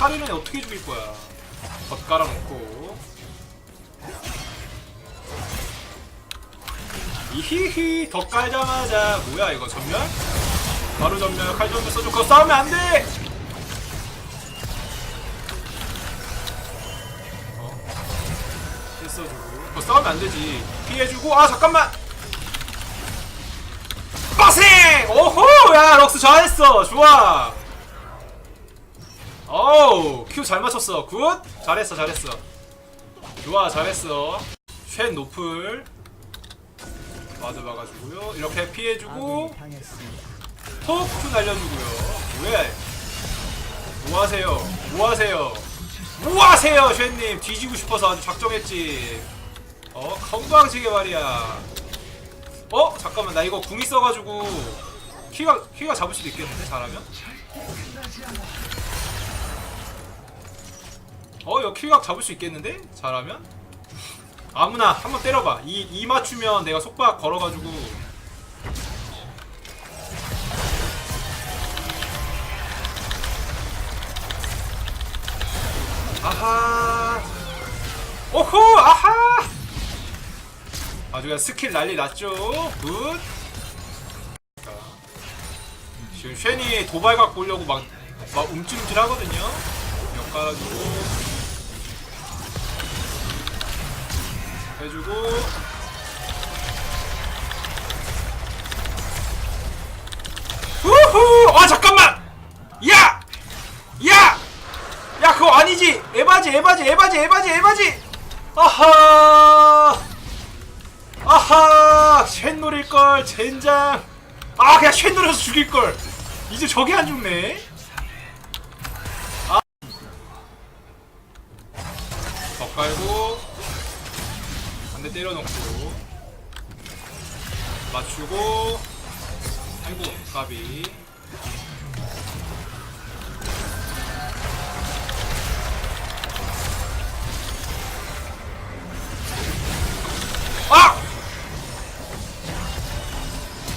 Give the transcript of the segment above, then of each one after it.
사리는 어떻게 죽일 거야? 덧 깔아놓고. 이히히 덧 깔자마자. 뭐야 이거 전멸? 바로 전멸. 칼 전멸 써줘. 그거 싸우면 안 돼! 어? 힐 써주고. 그거 싸우면 안 되지. 피해주고. 아 잠깐만! 빠생! 오호! 야 럭스 잘했어. 좋아 어우 큐 잘 맞췄어. 굿. 잘했어 잘했어. 좋아 잘했어. 쉔 노플. 와드 봐가지고요. 이렇게 피해주고 톡 날려주고요. 왜 뭐하세요? 뭐하세요? 뭐하세요 쉔님? 뒤지고 싶어서 아주 작정했지. 어 건방지게 말이야. 어? 잠깐만 나 이거 궁 있어가지고 키가 키가 잡을 수도 있겠는데 잘하면 어 이거 키각 잡을 수 있겠는데? 잘하면? 아무나 한번 때려봐. 이, 이 맞추면 내가 속박 걸어가지고. 아하. 오호 아하. 아주 그냥 스킬 난리 났죠? 굿. 지금 쉔이 도발 갖고 오려고 막, 막 움찔움찔 하거든요. 몇 깔아주고 해주고. 후후! 아 잠깐만! 야! 야! 야 그거 아니지? 에바지 에바지 에바지 에바지 에바지! 아하! 아하! 쉔 노릴걸 젠장. 아 그냥 쉔 노려서 죽일걸. 이제 저게 안 죽네 까비 아!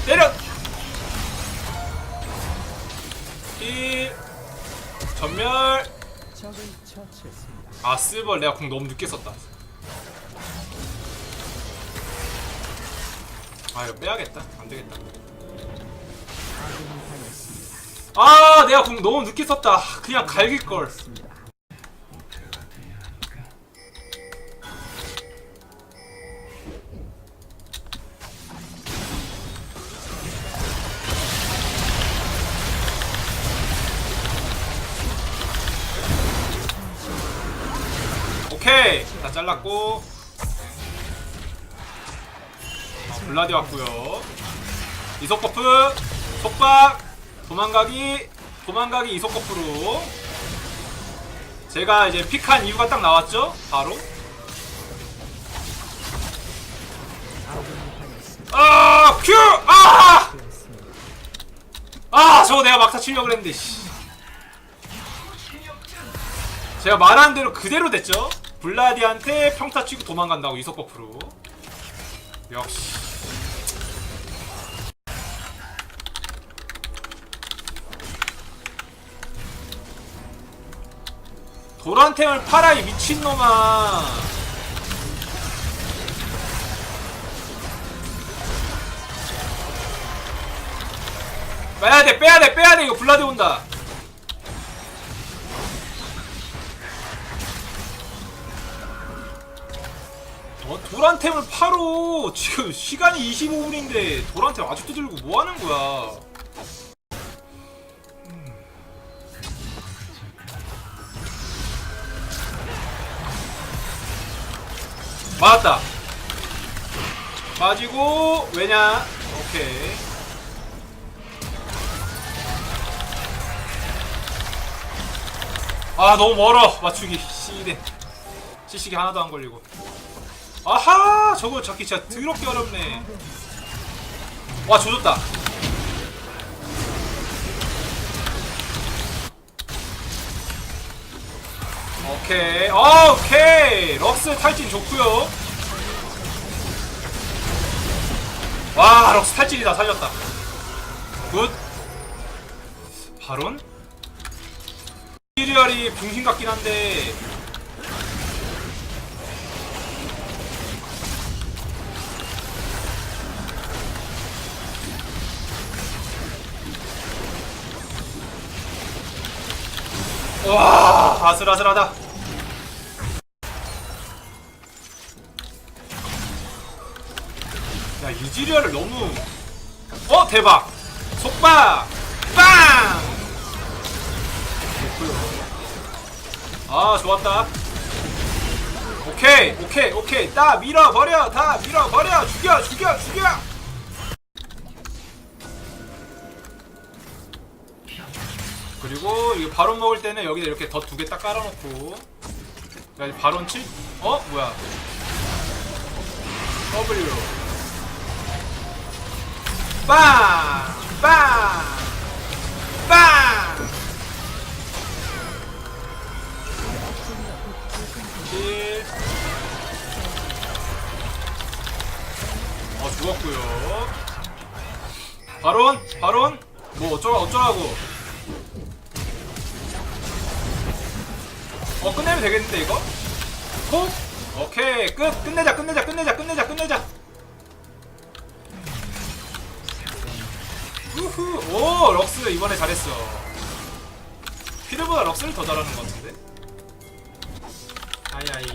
때려! 힐 전멸. 아 스벌 내가 공 너무 늦게 썼다 아 이거 빼야겠다 안되겠다 아 내가 공 너무 늦게 썼다. 그냥 갈길걸. 오케이. 다 잘랐고. 아, 블라디 왔고요. 이속 버프 속박 도망가기 도망가기 이속 버프로 제가 이제 픽한 이유가 딱 나왔죠 바로. 아 큐! 아! 되었습니다. 아 저거 내가 막타 치려고 그랬는데 씨. 제가 말한 대로 그대로 됐죠 블라디한테 평타 치고 도망간다고 이속 버프로 역시 도란템을 팔아 이 미친놈아. 빼야돼 빼야돼 빼야돼. 이거 블라디 온다. 어, 도란템을 팔어. 지금 시간이 25분인데 도란템 아직도 들고 뭐하는 거야 맞았다. 빠지고 왜냐? 오케이. 아 너무 멀어 맞추기. 씨대 CC기 하나도 안 걸리고. 아하! 저거 잡기 진짜 더럽게 어렵네. 와 조졌다 오케이. 어, 오케이. 럭스 탈진 좋구요. 와 럭스 탈진이다 살렸다. 굿. 바론? 시리얼이 붕신 같긴 한데. 와 아슬아슬하다. 야 이지리얼을 너무 어 대박! 속박! 빵! 아 좋았다. 오케이 오케이 오케이. 다 밀어버려 다 밀어버려. 죽여 죽여 죽여 그리고 이거 바론 먹을 때는 여기다 이렇게 덧두개 딱 깔아놓고 야 바론 7 어? 뭐야 W 빵! 빵! 빵! 킬. 어 죽었고요. 바론 바론 뭐 어쩌라 어쩌라고. 어 끝내면 되겠는데 이거? 콕 오케이 끝 끝내자 끝내자 끝내자 끝내자 끝내자. 우후 오 럭스 이번에 잘했어. 피드보다 럭스를 더 잘하는 것 같은데. 아이아이.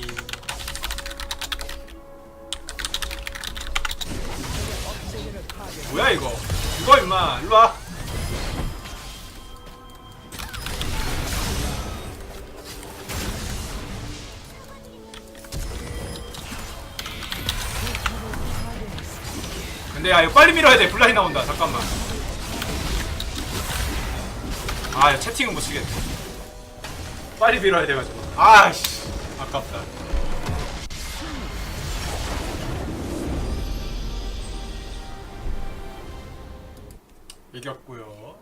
뭐야 이거? 이거 임마 일로 와. 근데 야 이거 빨리 밀어야 돼. 블라인 나온다. 잠깐만. 아 이거 채팅은 못 치겠네. 빨리 밀어야 돼가지고. 아씨 아깝다. 이겼고요